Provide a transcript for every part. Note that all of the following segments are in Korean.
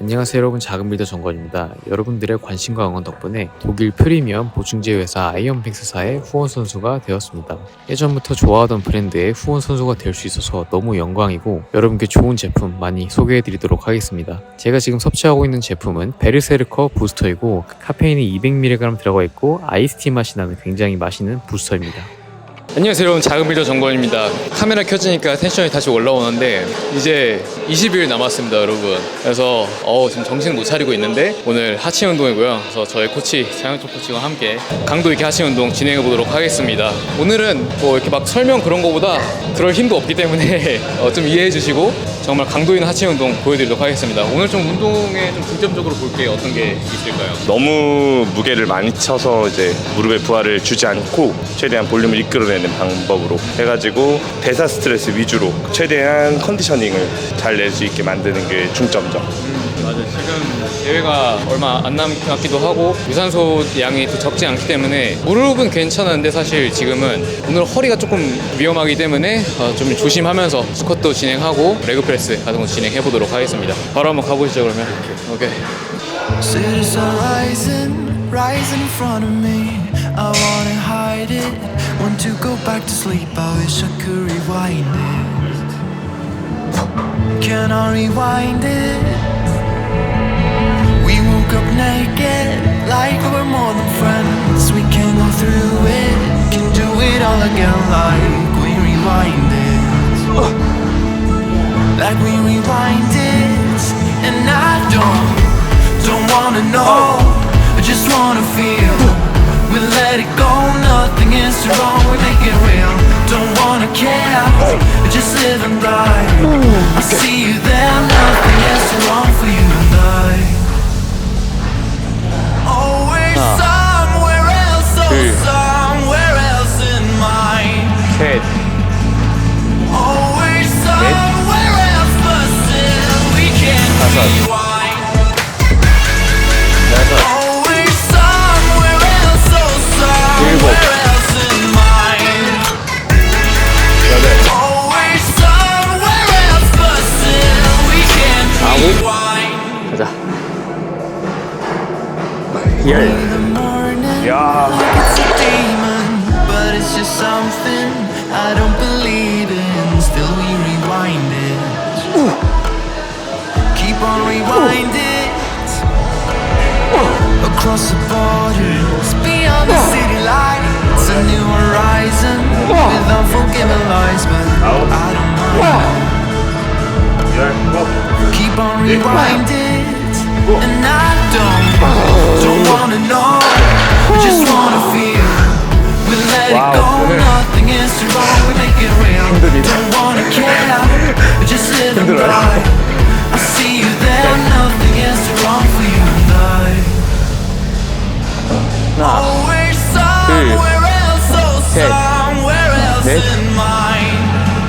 안녕하세요 여러분 작은 빌더 정건입니다. 여러분들의 관심과 응원 덕분에 독일 프리미엄 보증제 회사 아이언뱅스사의 후원 선수가 되었습니다. 예전부터 좋아하던 브랜드의 후원 선수가 될 수 있어서 너무 영광이고 여러분께 좋은 제품 많이 소개해드리도록 하겠습니다. 제가 지금 섭취하고 있는 제품은 베르세르커 부스터이고 카페인이 200mg 들어가 있고 아이스티 맛이 나는 굉장히 맛있는 부스터입니다. 안녕하세요. 여러분 작은 빌더 정권입니다. 카메라 켜지니까 텐션이 다시 올라오는데 이제 20일 남았습니다 여러분. 그래서 어, 지금 정신 못 차리고 있는데 오늘 하체 운동이고요. 그래서 저의 코치 장영철 코치와 함께 강도 있게 하체 운동 진행해 보도록 하겠습니다. 오늘은 뭐 이렇게 막 설명 그런 거보다 그럴 힘도 없기 때문에 어, 좀 이해해 주시고 정말 강도 있는 하체 운동 보여드리도록 하겠습니다. 오늘 좀 운동에 좀 중점적으로 볼 게 어떤 게 있을까요? 너무 무게를 많이 쳐서 이제 무릎에 부하를 주지 않고 최대한 볼륨을 이끌어내 는 방법으로 해가지고 대사 스트레스 위주로 최대한 컨디셔닝을 잘 낼 수 있게 만드는 게 중점적. 맞아요. 지금 대회가 얼마 안 남았기도 하고 유산소 양이 또 적지 않기 때문에 무릎은 괜찮은데 사실 지금은 오늘 허리가 조금 위험하기 때문에 어, 좀 조심하면서 스쿼트도 진행하고 레그프레스 같은 거 진행해 보도록 하겠습니다. 바로 한번 가보시죠 그러면. 오케이. City sun rising, rising in front of me. I wanna hide it, want to go back to sleep. I wish I could rewind it. Can I rewind it? We woke up naked, like we're more than friends. We can go through it, can do it all again, like we rewind it. Like we rewind it, and I don't don't wanna know, I just wanna feel. Is wrong, we make it real. Don't wanna care, just live and die. I see you just something I don't believe in. Still we rewind it. Keep on rewind it. Across the borders, beyond the city lights, a new horizon with unforgiving lies, but I don't mind. Keep on rewind it, and I don't, don't wanna know, I. Always somewhere else, oh somewhere else in mind.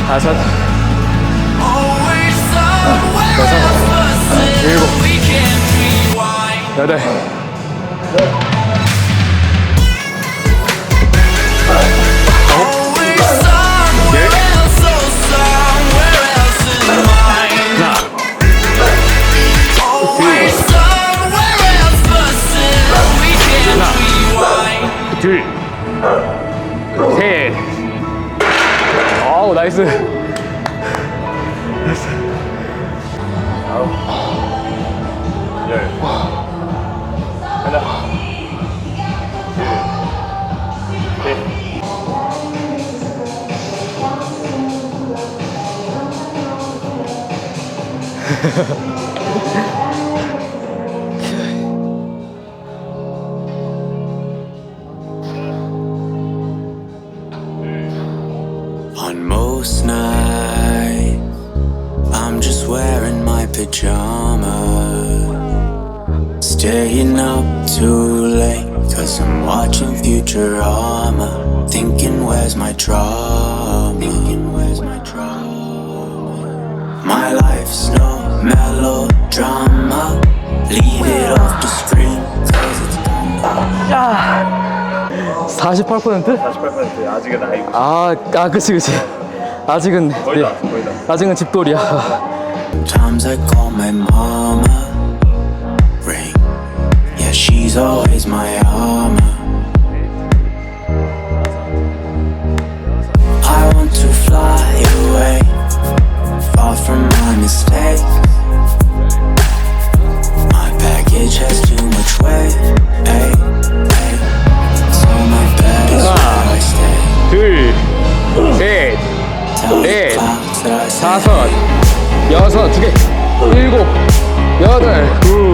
다섯. Always somewhere else, but still we can't rewind. 여덟. 아 drama. Thinking where's my trauma? Thinking where's my trauma? My life's no melodrama. Leave it off the screen, cause it's 야 48%? 48% 아직은 아, 아 그치 그치 아직은 거의 다 거의 다 아직은 집돌이야 Sometimes I call my mama. Ring. Yeah, she's always my armor. fly away, far from my mistakes. My package has too much weight. Hey, hey. So my bed is where I stay. 둘, 셋, 넷, 다섯, 여섯, 두 개, 일곱, 여덟, 구.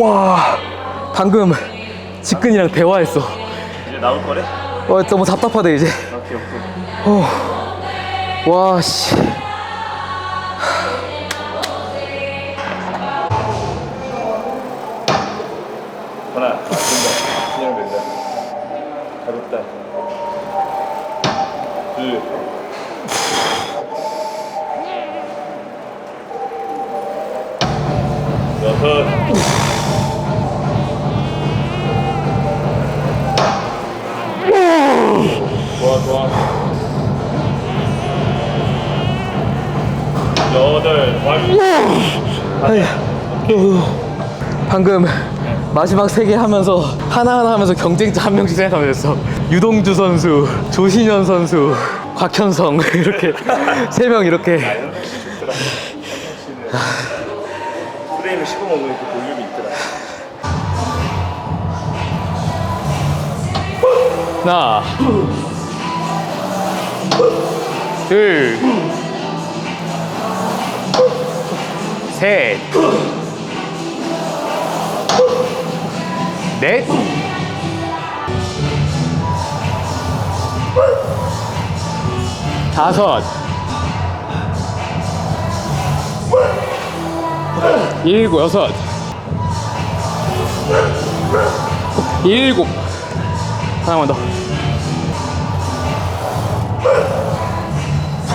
와, 방금 직근이랑 대화했어. 이제 나올 거래? 어, 너무 답답하다 이제. 오케이 오케이 어. 와, 씨. 하나 된다 그냥 된다 가볍다 둘 여섯 좋아 좋아 여덟 완 방금 마지막 세 개 하면서 하나하나 하면서 경쟁자 한 명씩 생각하면 됐어. 유동주 선수, 조신현 선수, 곽현성 이렇게 세 명 이렇게. 프레임을 씹어먹는 그 볼륨이 있더라 하나, 둘, 셋, 넷, 다섯, 일곱, 여섯, 일곱, 하나만 더.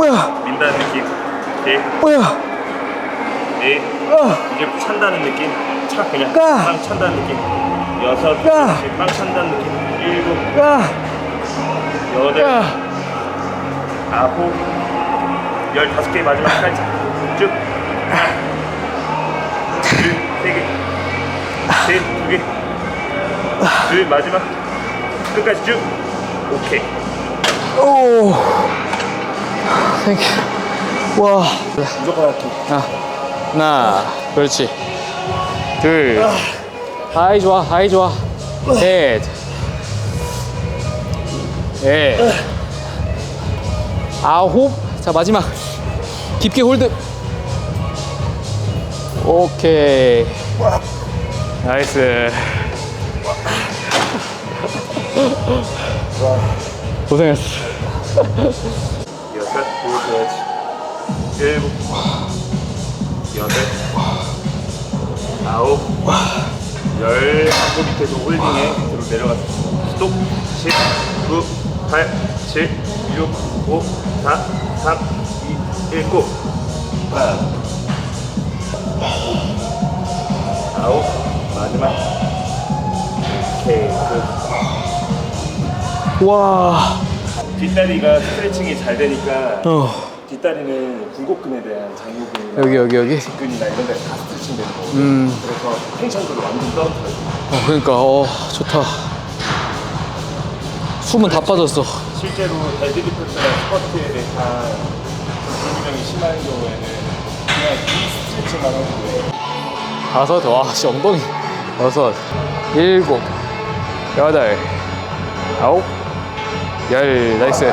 그렇지. 민다는 느낌. 셋, 넷, 이제 찬다는 느낌. 차 그냥 빵 찬다는 느낌. 여섯, 그렇지. 빵 찬다는 느낌. 일곱, 여덟, 아홉, 열 다섯 개 마지막까지 쭉. 하나, 둘, 세 개, 셋, 두 개, 둘 마지막 끝까지 쭉. 오케이. 오 땡큐 와. 무조건 할게. 아, 하나 그렇지. 둘. 아이 좋아 아이 좋아. 셋. 넷, 아홉. 자 마지막. 깊게 홀드. 오케이. 나이스. 고생했어. 일곱, 여덟, 아홉, 열. 한고 밑에서 홀딩해 밑으로 내려갔어. 스톱. 10, 9, 8, 7, 6, 5, 4, 3, 2, 1, 고. 하나, 아홉, 마지막. 오케이, 끝. 와 뒷다리가 스트레칭이 잘 되니까 어. 뒷다리는 굴곡근에 대한 장요근이나 여기 여기 여기? 뒷근이나 이런 데가 다 스트레칭 되는 거고 음. 그래서 텐션도 완전 떨어져요. 어, 그러니까 어 좋다. 숨은 다 빠졌어. 실제로 데드리프트나 스쿼트에 대한 불균형이 심한 경우에는 그냥 이 스트레칭만 하고 다섯 와씨 엉덩이. 여섯 일곱 여덟 아홉 열. 나이스